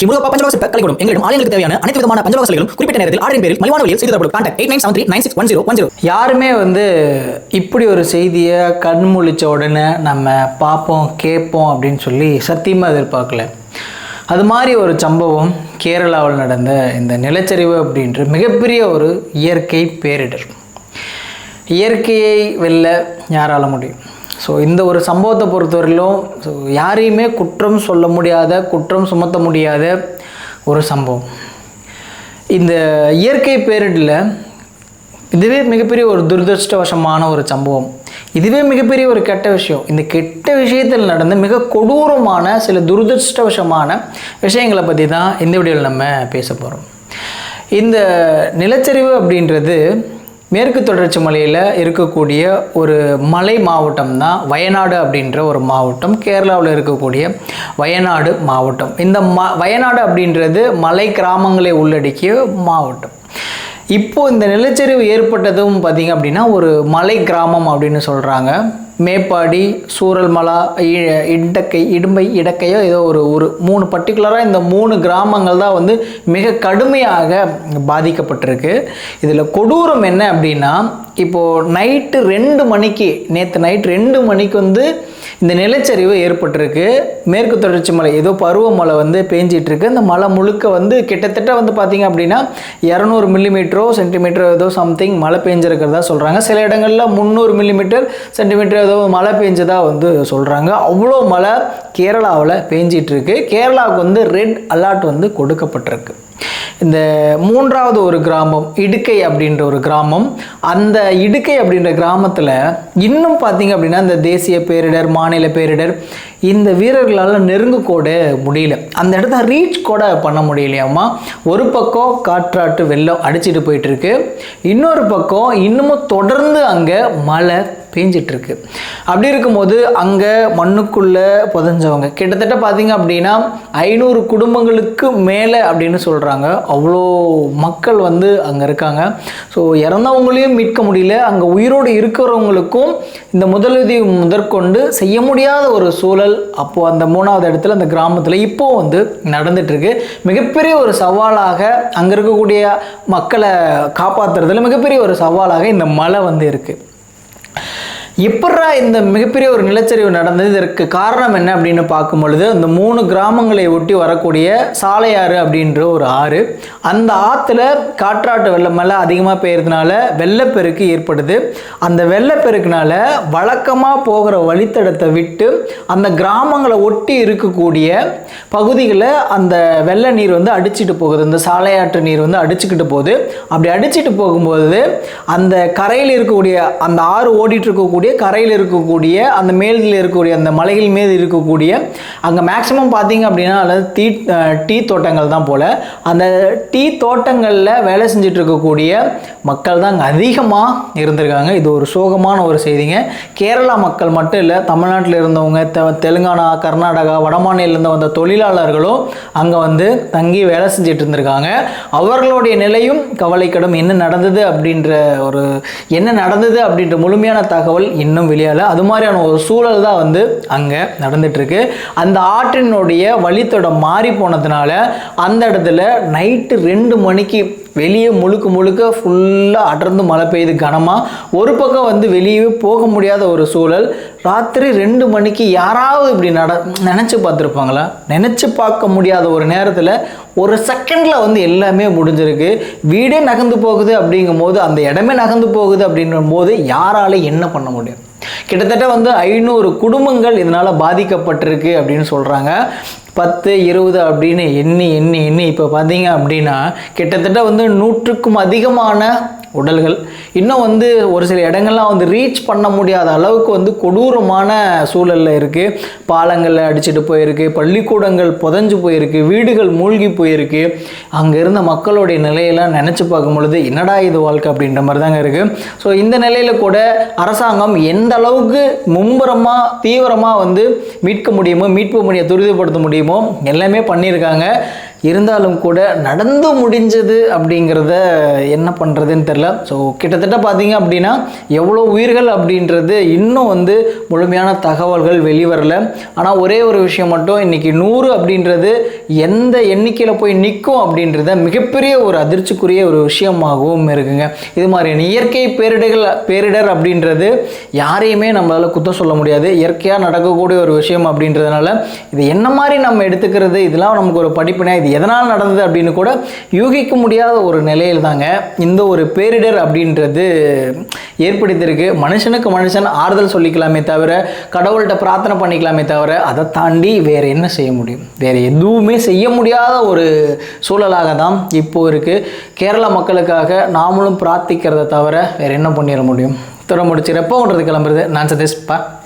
ஸ்ரீ முருகப்பா பஞ்சலோக சிற்ப கலைக்கூடம். எங்களிடம் ஆலயங்களுக்கு தேவையான அனைத்து விதமான பஞ்சலோக சிலைகளும் குறிப்பிட்ட நேரத்தில் ஆர்டரின் பேரில் மலிவான வழியில் செய்து தரப்படும் contact eight nine seven three nine six one zero one zero யாருமே வந்து இப்படி ஒரு செய்தியை கண் முழிச்ச உடனே நம்ம பார்ப்போம் கேட்போம் அப்படின்னு சொல்லி சத்தியமாக எதிர்பார்க்கல. அது மாதிரி ஒரு சம்பவம் கேரளாவில் நடந்த இந்த நிலச்சரிவு அப்படின்ற மிகப்பெரிய ஒரு இயற்கை பேரிடர். இயற்கையை வெல்ல யாரால முடியும்? ஸோ இந்த ஒரு சம்பவத்தை பொறுத்தவரையிலும் ஸோ யாரையுமே குற்றம் சொல்ல முடியாத குற்றம் சுமத்த முடியாத ஒரு சம்பவம். இந்த இயற்கை பேரிடில் இதுவே மிகப்பெரிய ஒரு துரதிருஷ்டவசமான ஒரு சம்பவம். இதுவே மிகப்பெரிய ஒரு கெட்ட விஷயம். இந்த கெட்ட விஷயத்தில் நடந்த மிக கொடூரமான சில துரதிருஷ்டவசமான விஷயங்களை பற்றி தான் இந்த வீடியோவில் நம்ம பேச போகிறோம் இந்த நிலச்சரிவு அப்படின்றது மேற்கு தொடர்ச்சி மலையில் இருக்கக்கூடிய ஒரு மலை மாவட்டம் தான் வயநாடு அப்படின்ற ஒரு மாவட்டம். கேரளாவில் இருக்கக்கூடிய வயநாடு மாவட்டம். இந்த ம வயநாடு அப்படின்றது மலை கிராமங்களை உள்ளடக்கிய மாவட்டம். இப்போ இந்த நிலச்சரிவு ஏற்பட்டதும் பார்த்தீங்க அப்படின்னா ஒரு மலை கிராமம் அப்படின்னு சொல்கிறாங்க மேப்பாடி சூரல்மலா இ- இடக்கை இடும்பை இடக்கையோ ஏதோ ஒரு ஒரு மூணு பர்டிகுலராக இந்த மூணு கிராமங்கள் தான் வந்து மிக கடுமையாக பாதிக்கப்பட்டிருக்கு. இதில் கொடூரம் என்ன அப்படின்னா இப்போது நைட்டு ரெண்டு மணிக்கு நேற்று நைட் ரெண்டு மணிக்கு வந்து இந்த நிலச்சரிவு ஏற்பட்டிருக்கு. மேற்கு தொடர்ச்சி மலை ஏதோ பருவமழை வந்து பேஞ்சிட்டு இருக்கு அந்த மழை முழுக்க வந்து கிட்டத்தட்ட வந்து பார்த்தீங்க அப்படின்னா இரநூறு மில்லிமீட்டரோ சென்டிமீட்டரோ ஏதோ சம்திங் மழை பெஞ்சிருக்கிறதா சொல்கிறாங்க சில இடங்களில் முந்நூறு மில்லிமீட்டர் சென்டிமீட்டர் ஏதோ மழை பெஞ்சதா வந்து சொல்கிறாங்க அவ்வளோ மழை கேரளாவில் பேஞ்சிட்டு இருக்கு கேரளாவுக்கு வந்து ரெட் அலர்ட் வந்து கொடுக்கப்பட்டிருக்கு. இந்த மூன்றாவது ஒரு கிராமம் இடுக்கை அப்படின்ற ஒரு கிராமம். அந்த இடுக்கை அப்படின்ற கிராமத்தில் இன்னும் பார்த்தீங்க அப்படின்னா இந்த தேசிய பேரிடர் மாநில பேரிடர் இந்த வீரர்களால் நெருங்கு கூட முடியல. அந்த இடத்த ரீச் கூட பண்ண முடியலையாம்மா. ஒரு பக்கம் காற்றாட்டு வெள்ளம் அடிச்சிட்டு போயிட்டுருக்கு இன்னொரு பக்கம் இன்னமும் தொடர்ந்து அங்கே மழை பேஞ்சிட்ருக்கு. அப்படி இருக்கும்போது அங்கே மண்ணுக்குள்ளே புதஞ்சவங்க. கிட்டத்தட்ட பார்த்திங்க அப்படின்னா ஐநூறு குடும்பங்களுக்கு மேலே அப்படின்னு சொல்கிறாங்க அவ்வளோ மக்கள் வந்து அங்கே இருக்காங்க. ஸோ இறந்தவங்களையும் மீட்க முடியல. அங்கே உயிரோடு இருக்கிறவங்களுக்கும் இந்த முதலுதவி முதற்கொண்டு செய்ய முடியாத ஒரு சூழல் அப்போது அந்த மூணாவது இடத்துல அந்த கிராமத்தில் இப்போ வந்து நடந்துட்டு மிகப்பெரிய ஒரு சவாலாக அங்கே இருக்கக்கூடிய மக்களை காப்பாற்றுறதுல மிகப்பெரிய ஒரு சவாலாக இந்த மழை வந்து இருக்குது எப்படா இந்த மிகப்பெரிய ஒரு நிலச்சரிவு நடந்தது? இதற்கு காரணம் என்ன அப்படின்னு பார்க்கும் பொழுது அந்த மூணு கிராமங்களை ஒட்டி வரக்கூடிய சாலையாறு அப்படின்ற ஒரு ஆறு அந்த ஆற்றுல காற்றாட்டு வெள்ளம் மேலே அதிகமாக பெய்யறதுனால வெள்ளப்பெருக்கு ஏற்படுது. அந்த வெள்ளப்பெருக்குனால வழக்கமாக போகிற வழித்தடத்தை விட்டு அந்த கிராமங்களை ஒட்டி இருக்கக்கூடிய பகுதிகளை அந்த வெள்ள நீர் வந்து அடிச்சிட்டு போகுது. இந்த சாலையாற்று நீர் வந்து அடிச்சுக்கிட்டு போகுது. அப்படி அடிச்சிட்டு போகும்போது அந்த கரையில் இருக்கக்கூடிய அந்த ஆறு ஓடிட்டு இருக்கக்கூடிய கரையில் இருக்கக்கூடிய அந்த மேலில் இருக்கக்கூடிய அந்த மலைகள் மீது இருக்கக்கூடிய அங்கே மேக்ஸிமம் பார்த்தீங்க அப்படின்னா அல்லது டீ டீ தோட்டங்கள் தான் போல். அந்த டீ தோட்டங்களில் வேலை செஞ்சுட்டு இருக்கக்கூடிய மக்கள் தான் அங்கே அதிகமாக இருந்திருக்காங்க. இது ஒரு சோகமான ஒரு செய்திங்க. கேரளா மக்கள் மட்டும் இல்லை தமிழ்நாட்டில் இருந்தவங்க தெ தெலுங்கானா கர்நாடகா வடமாநிலிருந்து வந்த தொழிலாளர்களும் அங்கே வந்து தங்கி வேலை செஞ்சுட்டு இருந்திருக்காங்க. அவர்களுடைய நிலையும் கவலைக்கிடம் என்ன நடந்தது அப்படின்ற ஒரு என்ன நடந்தது அப்படின்ற முழுமையான தகவல் இன்னும் வெளியால் அது மாதிரியான ஒரு சூழல் தான் வந்து அங்கே நடந்துகிட்ருக்கு அந்த ஆற்றினுடைய வழித்தடம் மாறி போனதுனால அந்த இடத்துல நைட்டு ரெண்டு மணிக்கு வெளியே முழுக்க முழுக்க ஃபுல்லாக அடர்ந்து மழை பெய்யுது கனமாக ஒரு பக்கம் வந்து வெளியே போக முடியாத ஒரு சூழல். ராத்திரி ரெண்டு மணிக்கு யாராவது இப்படி நட நினச்சி பார்த்துருப்பாங்களா? நினச்சி பார்க்க முடியாத ஒரு நேரத்தில் ஒரு செகண்டில் வந்து எல்லாமே முடிஞ்சிருக்கு. வீடே நகர்ந்து போகுது அப்படிங்கும்போது அந்த இடமே நகர்ந்து போகுது அப்படின்னும் போது யாரால என்ன பண்ண முடியும்? கிட்டத்தட்ட வந்து ஐநூறு குடும்பங்கள் இதனால் பாதிக்கப்பட்டிருக்கு அப்படின்னு சொல்கிறாங்க பத்து இருபது அப்படின்னு எண்ணி எண்ணி எண்ணி. இப்போ பார்த்தீங்க அப்படின்னா கிட்டத்தட்ட வந்து நூற்றுக்கும் அதிகமான உடல்கள். இன்னும் வந்து ஒரு சில இடங்கள்லாம் வந்து ரீச் பண்ண முடியாத அளவுக்கு வந்து கொடூரமான சூழலில் இருக்குது பாலங்களில் அடிச்சிட்டு போயிருக்கு பள்ளிக்கூடங்கள் புதஞ்சு போயிருக்கு வீடுகள் மூழ்கி போயிருக்கு. அங்கே இருந்த மக்களுடைய நிலையெல்லாம் நினச்சி பார்க்கும் பொழுது என்னடா இது வாழ்க்கை? அப்படின்ற மாதிரி தாங்க இருக்குது ஸோ இந்த நிலையில் கூட அரசாங்கம் எந்த அளவுக்கு மும்முரமாக தீவிரமாக வந்து மீட்க முடியுமோ மீட்பு முடிய துரிதப்படுத்த முடியுமோ எல்லாமே பண்ணியிருக்காங்க. இருந்தாலும் கூட நடந்து முடிஞ்சது அப்படிங்கிறத என்ன பண்ணுறதுன்னு தெரில ஸோ கிட்டத்தட்ட பார்த்தீங்க அப்படின்னா எவ்வளோ உயிர்கள் அப்படின்றது இன்னும் வந்து முழுமையான தகவல்கள் வெளிவரல. ஆனால் ஒரே ஒரு விஷயம் மட்டும் இன்றைக்கி நூறு அப்படின்றது எந்த எண்ணிக்கையில் போய் நிற்கும் அப்படின்றத மிகப்பெரிய ஒரு அதிர்ச்சிக்குரிய ஒரு விஷயமாகவும் இருக்குங்க. இது மாதிரியான இயற்கை பேரிடர்கள் பேரிடர் அப்படின்றது யாரையுமே நம்மளால் குத்தம் சொல்ல முடியாது. இயற்கையாக நடக்கக்கூடிய ஒரு விஷயம் அப்படின்றதுனால இது என்ன மாதிரி நம்ம எடுத்துக்கிறது இதெல்லாம் நமக்கு ஒரு படிப்பினா இது எதனால் நடந்தது அப்படின்னு கூட யூகிக்க முடியாத ஒரு நிலையில் தாங்க இந்த ஒரு பேரிடர் அப்படின்றது ஏற்படுத்தியிருக்கு. மனுஷனுக்கு மனுஷன் ஆறுதல் சொல்லிக்கலாமே தவிர கடவுள்கிட்ட பிரார்த்தனை பண்ணிக்கலாமே தவிர அதை தாண்டி வேறு என்ன செய்ய முடியும்? வேறு எதுவுமே செய்ய முடியாத ஒரு சூழலாக தான் இப்போ இருக்குது கேரள மக்களுக்காக நாமளும் பிரார்த்திக்கிறத தவிர வேறு என்ன பண்ணிட முடியும்? துறை முடிச்சு ரெப்போன்றது கிளம்புறது நான் சதீஷ்